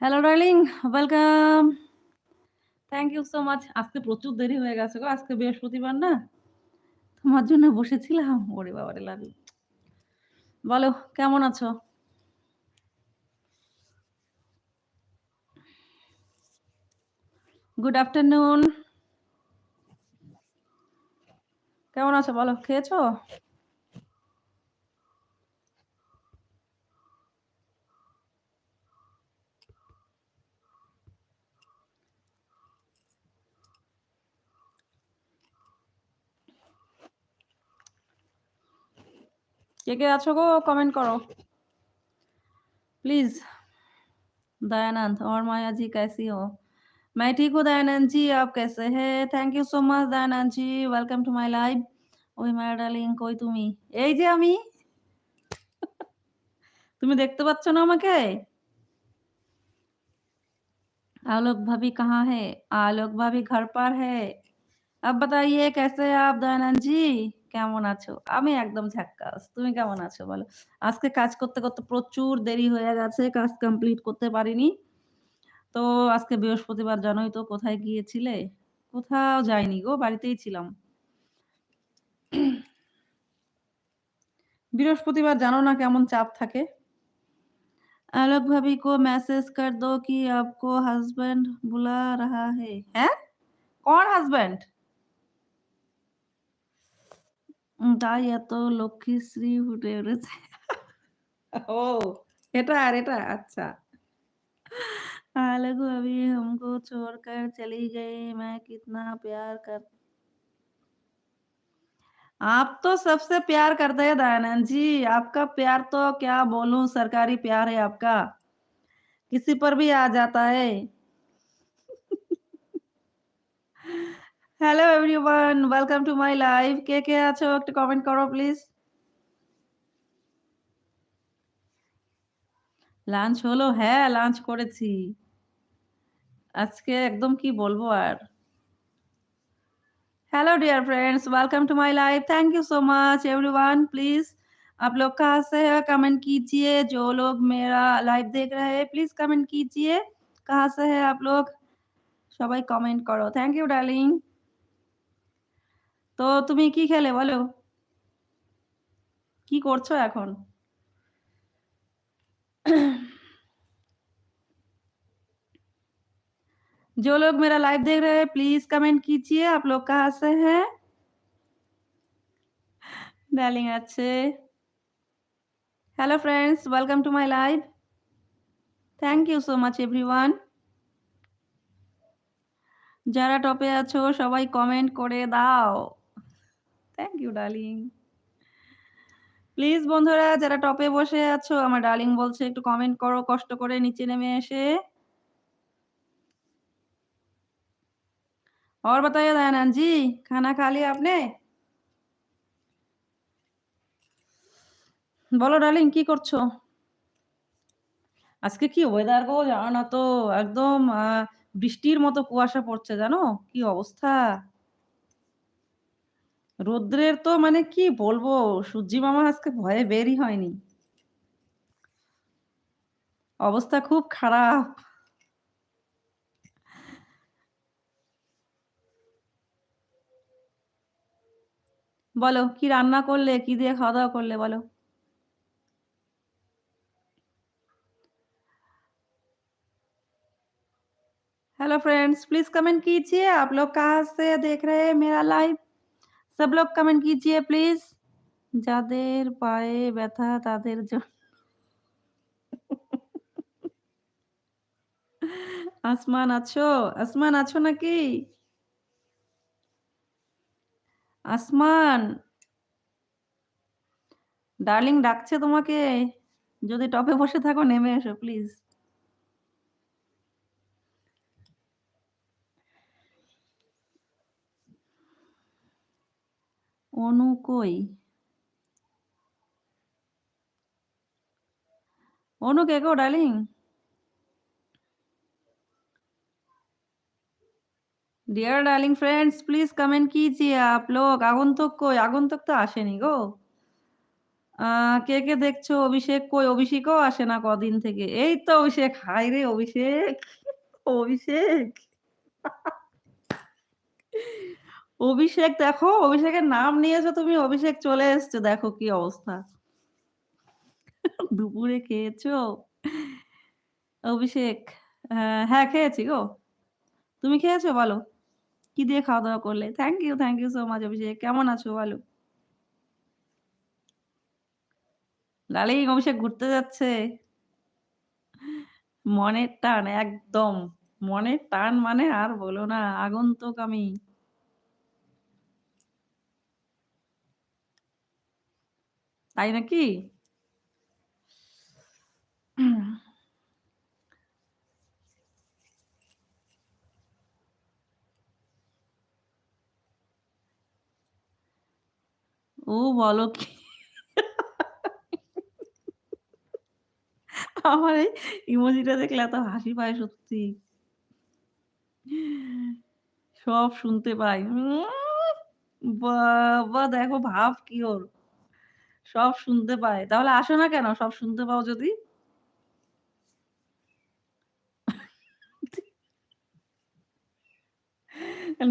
Hello darling, welcome. Thank you so much. আজকে প্রচুর দেরি হয়ে গেছে গো। আজকে বৃহস্পতিবার না? তোমার জন্য বসেছিলাম। ওরে বাবারে লাভ বলো কেমন আছো? Good afternoon. কেমন আছো বলো? খেয়েছো? কে, কে আছো গো কমেন্ট করো। প্লিজ। दयानंद और माया जी कैसी हो? मैं ठीक हूँ दयानंद जी, आप कैसे हैं? Thank you so much Dayanand ji. Welcome to my live. ওই মায়া ডার্লিং কই তুমি? এই যে আমি। তুমি দেখতে পাচ্ছ না আমাকে? आलोक भाभी कहाँ है? आलोक भाभी घर पर है। अब बताइए कैसे हैं आप দয়ানন্দ জি? কেমন আছো? আমি একদম ঝাক্কাস। তুমি কেমন আছো বলো? আজকে কাজ করতে, করতে প্রচুর দেরি হয়ে গেছে। কাজ কমপ্লিট করতে পারিনি। তো আজকে বৃহস্পতিবার জানোই তো কোথায় গিয়েছিলে? কোথাও যাইনি গো, বাড়িতেই ছিলাম। বৃহস্পতিবার জানো না কেমন চাপ থাকে? आलोक भाभी को मैसेज कर दो कि आपको हस्बैंड बुला रहा है। হ্যাঁ? কোন হাসব্যান্ড? তাই এত লক্ষ্মীশ্রী ফুটে উঠেছে। ও এটা আর এটা আচ্ছা। आलोक भाभी हमको छोड़कर चली गई, मैं कितना प्यार कर आप तो सबसे प्यार करते हैं दयानंद जी। आपका प्यार तो क्या बोलूँ सरकारी प्यार है आपका। किसी पर भी आ जाता है। Hello everyone, welcome to my live. কে, কে আছো একটু কমেন্ট করো প্লিজ। লাঞ্চ হলো? হ্যাঁ, লাঞ্চ করেছি। আজকে একদম কি বলবো আর। Hello dear friends, welcome to my live. Thank you so much everyone. Please आप लोग कहाँ से हैं कमेंट कीजिए। जो लोग मेरा लाइव देख रहे हैं प्लीज कमेंट कीजिए। कहाँ से हैं आप लोग? সবাই কমেন্ট করো। Thank you darling. তো তুমি কি খেলে বলো? কি করছো এখন? जो लोग मेरा लाइव देख रहे हैं प्लीज कमेंट कीजिए आप लोग कहाँ से हैं? ডার্লিং আছে। Hello friends, welcome to my live. Thank you so much everyone. যারা টপে আছো সবাই কমেন্ট করে দাও। Thank you darling. প্লিজ বন্ধুরা যারা টপে বসে আছো আমার ডার্লিং বলছে একটু কমেন্ট করো কষ্ট করে নিচে নেমে এসে। और बताइए दयानंद जी, खाना खा लिया आपने? বলো ডার্লিং কি করছো? আজকে কি ওয়েদার গো জানো না তো একদম আ বৃষ্টির মতো কুয়াশা পড়ছে জানো? কি অবস্থা? রৌদ্রের তো মানে কি বলবো সূর্যি মামা আজকে ভয়ে বেরই হয়নি। অবস্থা খুব খারাপ। বলো কি রান্না করলে? কি দিয়ে খাওয়া-দাওয়া করলে বলো? हेलो फ्रेंड्स, प्लीज कमेंट कीजिए आप लोग कहाँ से देख रहे हैं मेरा लाइव? सब लोग कमेंट कीजिए प्लीज। যাদের পায়ে ব্যথা তাদের জ আসমান আছো? আসমান আছো নাকি? আসমান। ডার্লিং ডাকছে তোমাকে। যদি টপে বসে থাকো নেমে এসো প্লিজ। অনু কই? অনু কে গো darling? Dear darling friends please comment कीजिए आप लोग। আগন্তুক কই? আগন্তুক তো আসেনি গো। আ কে, কে দেখছো? অভিষেক কই? অভিষেকও আসে না কদিন থেকে। এই তো অভিষেক। হাই রে অভিষেক! অভিষেক! অভিষেক দেখো, অভিষেকের নাম নিয়েছো তুমি, অভিষেক চলে এসছে। দেখো কি অবস্থা। দুপুরে খেয়েছো? অভিষেক, হ্যাঁ, হ্যাঁ খেয়েছি গো। তুমি খেয়েছো বলো? কি দিয়ে খাওয়া-দাওয়া করলে? Thank you, thank you so much Abhishek. কেমন আছো বলো? ডার্লিং অভিষেক ঘুরতে যাচ্ছে। মনের টান একদম। মনের টান মানে আর বলো না, আগন্তুক আমি। তাই নাকি? ও বলো কি? আমার এই ইমোজিটা দেখলে এত হাসি পায় সত্যি। সব শুনতে পাই। বাবা! দেখো ভাব কি ওর। সব শুনতে পায়। তাহলে আসো না কেন সব শুনতে পাও যদি?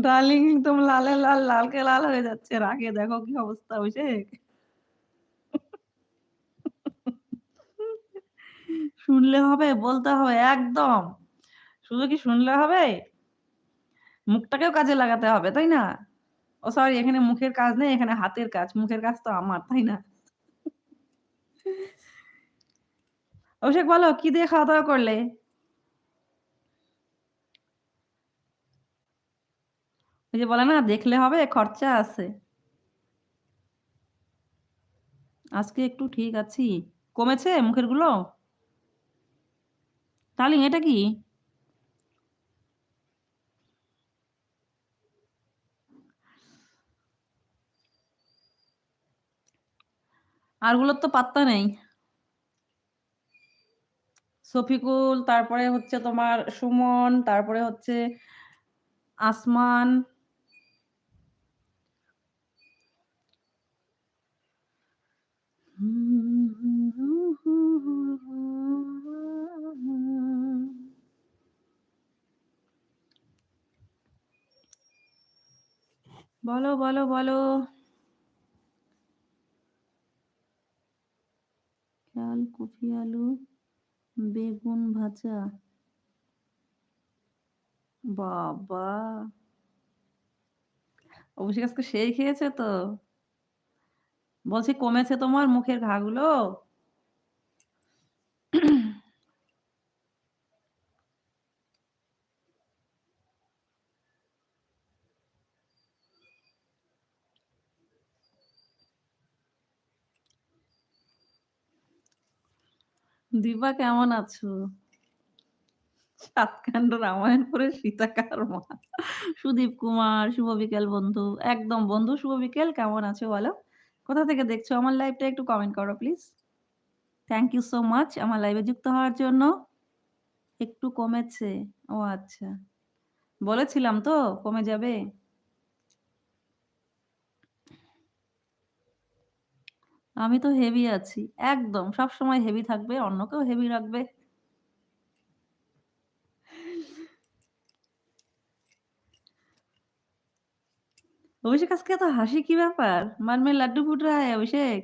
ডার্লিং লালে লাল, লালকে লাল হয়ে যাচ্ছে রাগে। দেখো কি অবস্থা অভিষেক। শুনলে হবে, বলতে হবে একদম। শুধু কি শুনলে হবে? মুখটাকেও কাজে লাগাতে হবে, তাই না? ও সরি এখানে মুখের কাজ নেই, এখানে হাতের কাজ। মুখের কাজ তো আমার, তাই না? অভিষেক, বলো, কি দিয়ে খাওয়া-দাওয়া করলে? ওই যে বলে না, দেখলে হবে, খরচা আছে। আজকে একটু ঠিক আছি। কমেছে মুখেরগুলো? ডার্লিং, এটা কি? আরগুলোর তো পাত্তা নেই। শফিকুল, তারপরে হচ্ছে তোমার সুমন, তারপরে হচ্ছে আসমান। বলো, বলো, বলো। চাল, কফি, আলু, বেগুন ভাজা। বাবা! অভিষেক আজকে সেই খেয়েছে তো। বলছি কমেছে তোমার মুখের ঘাগুলো? দিপা কেমন আছো? সাতকান্ড রামায়ণ পড়ে সীতা কার মা? সুদীপ কুমার, শুভ বিকেল বন্ধু। একদম বন্ধু শুভ বিকেল কেমন আছো বলো? কোথা থেকে দেখছ আমার লাইভটা একটু কমেন্ট করো please. Thank you so much আমার লাইভে যুক্ত হওয়ার জন্য। একটু কমেছে। ও আচ্ছা। বলেছিলাম তো কমে যাবে। আমি তো হেভি আছি। একদম, সব সময় হেভি থাকবে অন্যকেও হেভি রাখবে। অভিষেক, আজকে এত হাসি কি ব্যাপার? মারমে লাড্ডু ফুটায়, অভিষেক।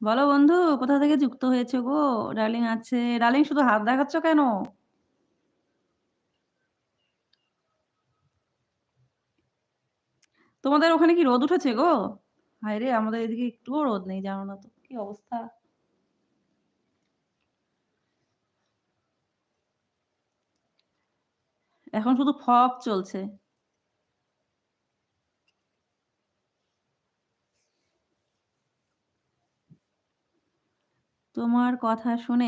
বলো বন্ধু, কোথা থেকে যুক্ত হয়েছে গো? ডার্লিং আছে। ডার্লিং, শুধু হাত দেখাচ্ছ কেন? তোমাদের ওখানে কি রোদ উঠেছে গো? হায়রে, আমাদের এদিকে একটুও রোদ নেই, জানো না তো। কি অবস্থা? এখন শুধু ফগ চলছে। তোমার কথা শুনে,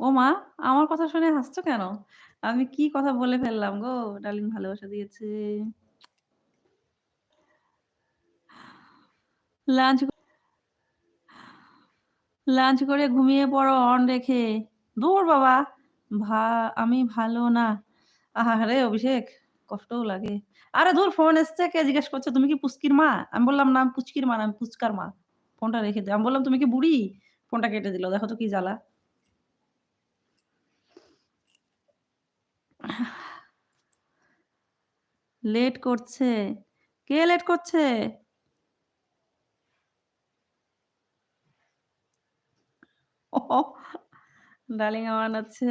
ও মা, আমার কথা শুনে হাসছো কেন? আমি কি কথা বলে ফেললাম গো? ডার্লিং ভালোবাসা দিয়েছে। লাঞ্চ লাঞ্চ করে ঘুমিয়ে পড়ো অন রেখে। দূর বাবা! ভা আমি ভালো না। আহারে অভিষেক কষ্টও লাগে। আরে ধুর ফোন এসছে কে জিজ্ঞেস করছে, "তুমি কি পুচকির মা?" আমি বললাম, "না পুচকির মা আমি পুচকার মা।" ফোনটা রেখে দে। আমি বললাম, "তুমি কি বুড়ি?" ফোনটা কেটে দিল। দেখো তো কি জ্বালা। লেট করছে। কে লেট করছে? ডার্লিং আমার আছে।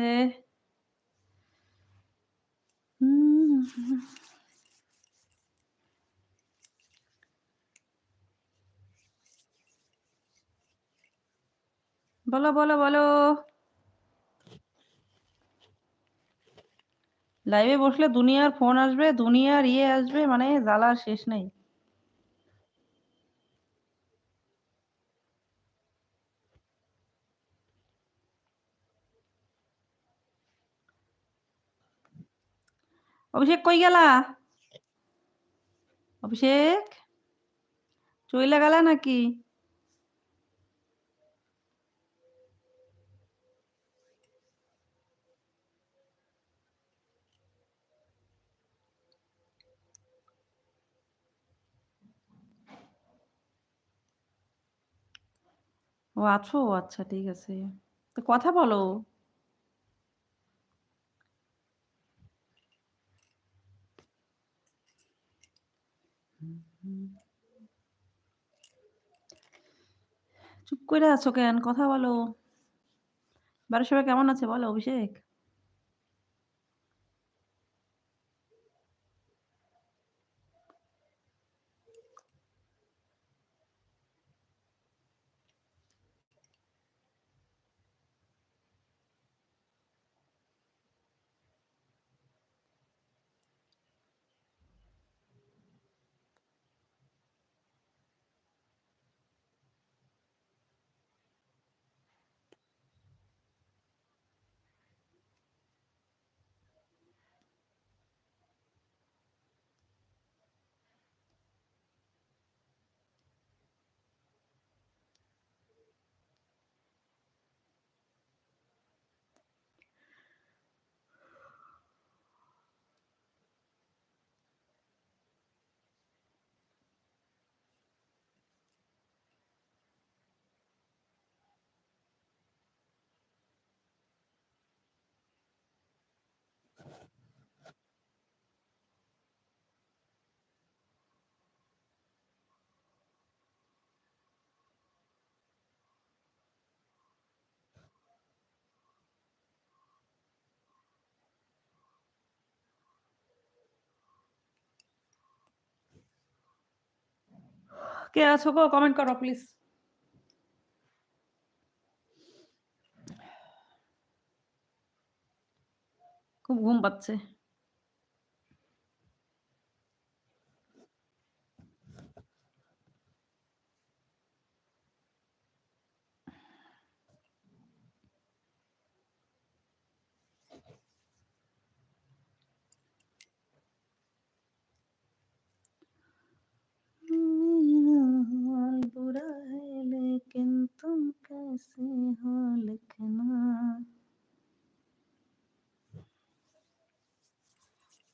বলো, বলো, বলো। লাইভে বসলে দুনিয়ার ফোন আসবে, দুনিয়ার ইয়ে আসবে মানে জ্বালার শেষ নেই। অভিষেক কই গেলা? অভিষেক? চইলা গেলা নাকি? ও আছো? আচ্ছা ঠিক আছে। তো কথা বলো। চুপ কইরা আছো কেন? কথা বলো। বাড়ির সবাই কেমন আছে বলো অভিষেক? কে আছো গো? কমেন্ট করো প্লিজ। খুব ঘুম পাচ্ছে।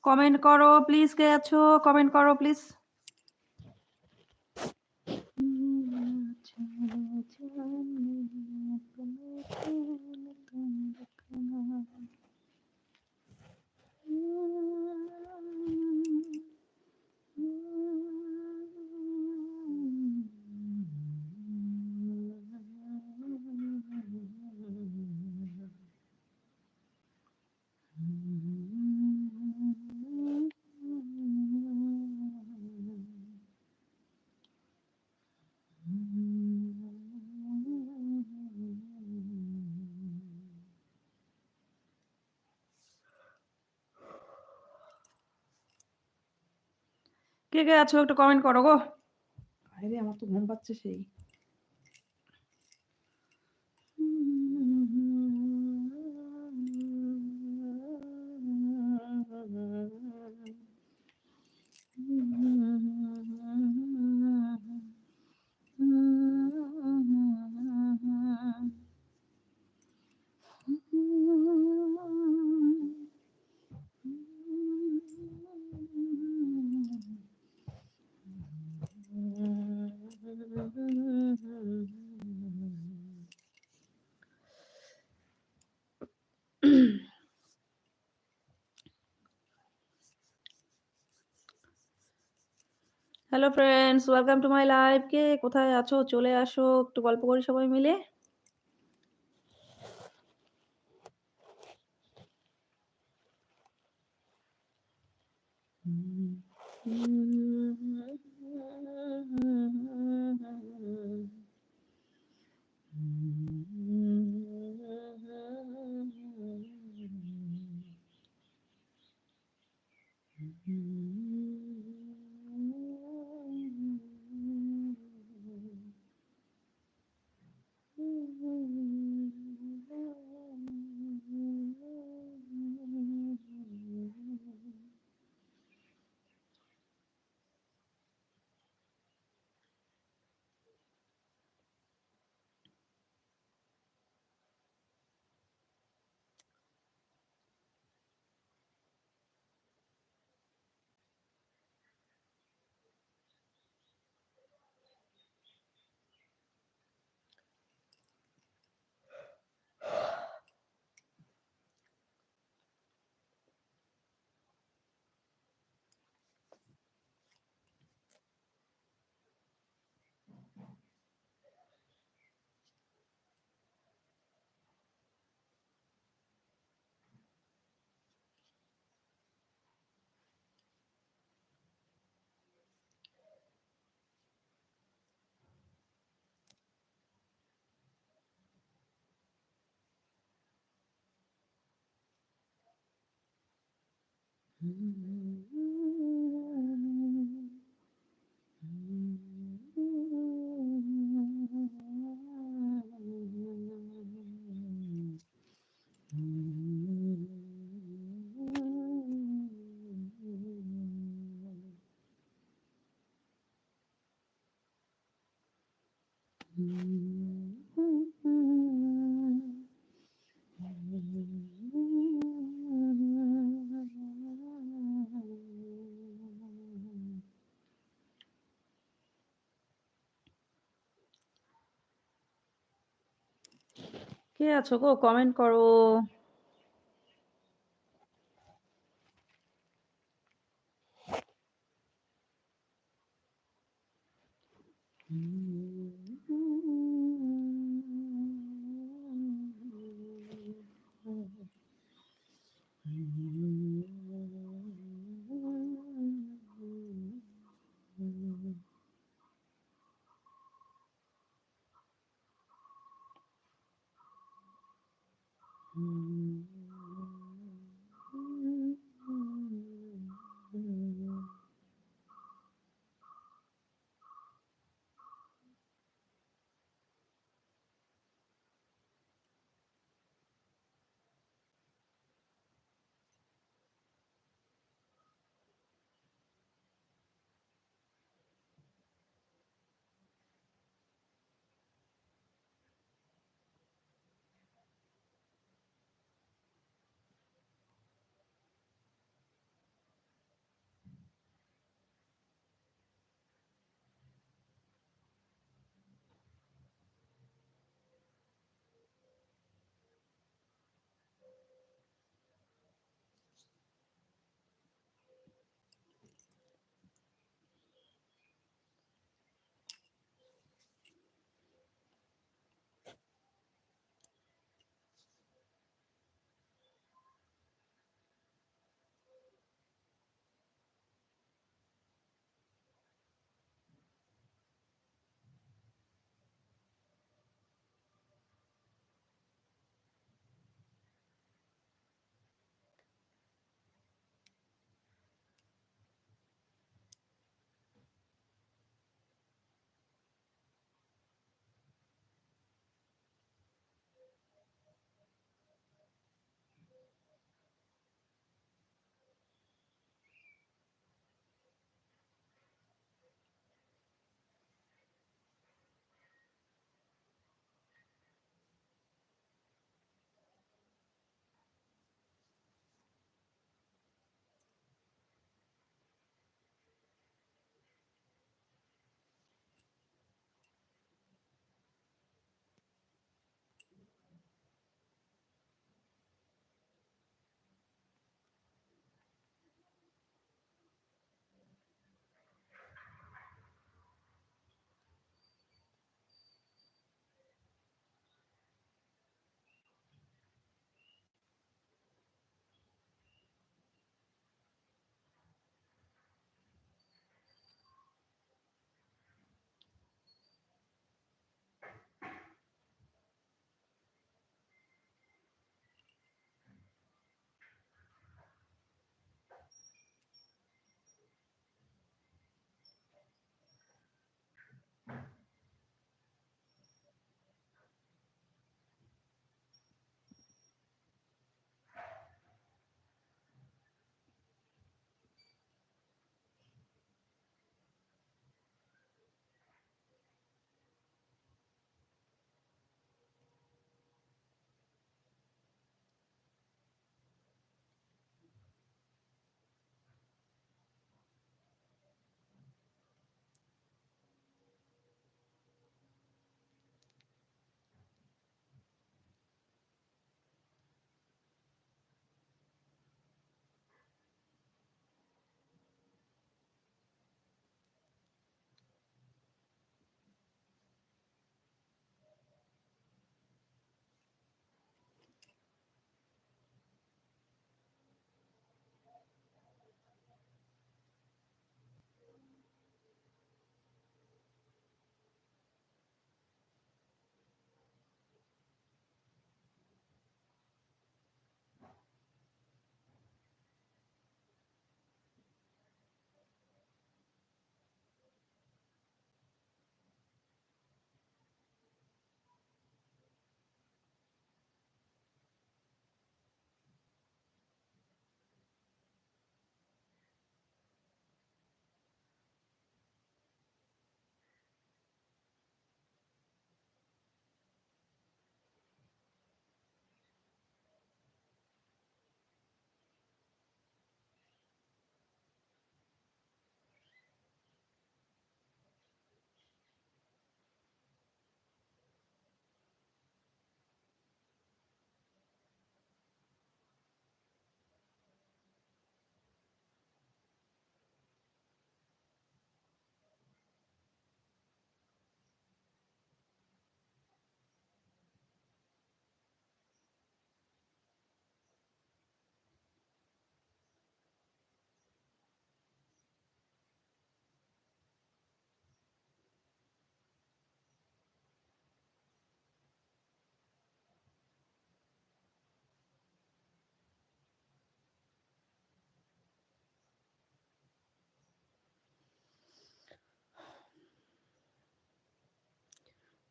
কমেন্ট করো প্লিজ কে আছো কমেন্ট করো প্লিজ কে কে আছো একটু কমেন্ট করো গো। আরে আমার তো ঘুম পাচ্ছে সেই। Hello friends, welcome to my live. কে কোথায় আছো? চলে আসো। একটু গল্প করি সবাই মিলে। কে আছো গো? কমেন্ট করো।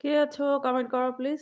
কে আছো কমেন্ট করো প্লিজ।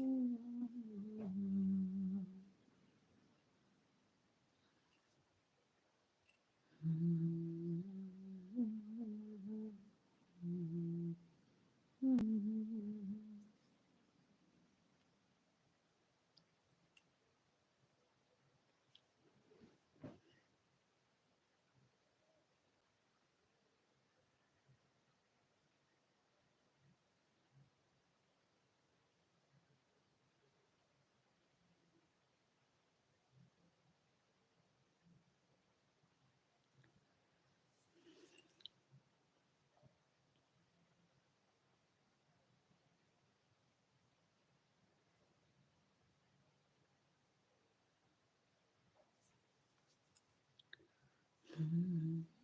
Mm-hmm.